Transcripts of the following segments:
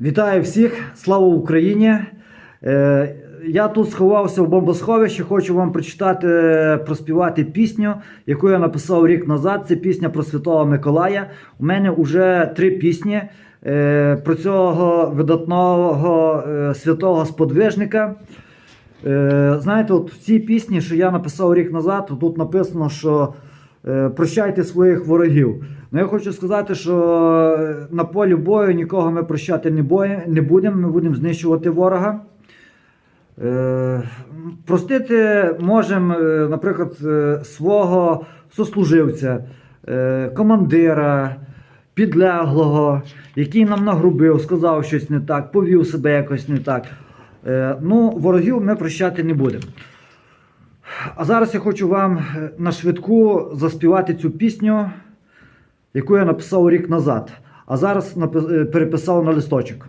Вітаю всіх! Слава Україні! Е, Я тут сховався в бомбосховищі. Хочу вам прочитати, проспівати пісню, яку я написав рік назад. Це пісня про Святого Миколая. У мене вже три пісні е, про цього видатного е, святого сподвижника. Знаєте, от в цій пісні, що я написав рік назад, тут написано, що прощайте своїх ворогів. Ну я хочу сказати, що е, на полі бою нікого ми прощати не, бої, не будемо, ми будемо знищувати ворога. Е, простити можемо, е, наприклад, е, свого сослуживця, е, командира, підлеглого, який нам нагрубив, сказав щось не так, повів себе якось не так. Е, ну, ворогів ми прощати не будемо. А зараз я хочу вам на швидку заспівати цю пісню, яку я написав рік назад. А зараз е, переписав на листочок.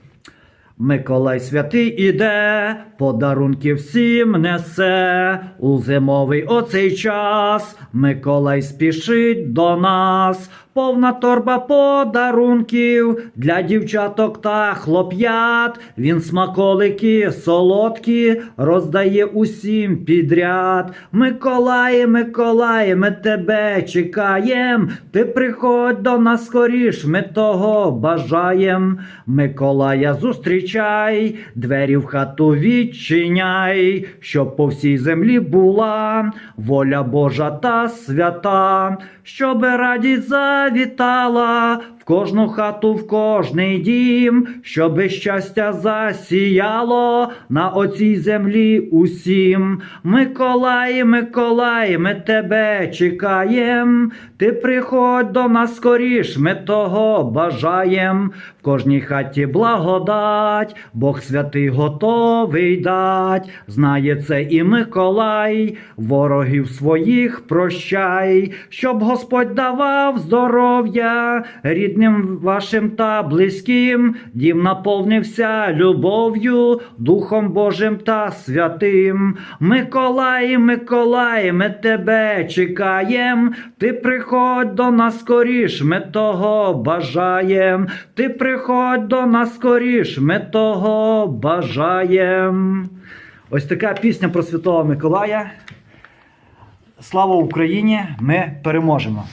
Миколай святий іде, подарунки всім несе. У зимовий оцей час Миколай спішить до нас. Повна торба подарунків для дівчаток та хлоп'ят. Він смаколики солодкі роздає усім підряд. Миколає, Миколає, ми тебе чекаєм. Ти приходь до нас скоріш, ми того бажаєм. Миколая зустрічай, двері в хату відчиняй, щоб по всій землі була воля Божа та свята, щоб радість завітала в кожну хату, в кожний дім, щоби щастя засіяло на оцій землі усім. Миколай, Миколай, ми тебе чекаєм. Ти приходь до нас скоріш, ми того бажаєм. В кожній хаті благодать, Бог святий готовий дать. Знає це і Миколай, ворогів своїх прощай, щоб Господь давав здоров'я рідним вашим та близьким, дім наповнився любов'ю, Духом Божим та святим. Миколай, Миколай, ми тебе чекаєм. Ти приходь до нас скоріш, ми того бажаєм. Ти приходь до нас скоріш, ми того бажаєм. Ось така пісня про Святого Миколая. Слава Україні! Ми переможемо!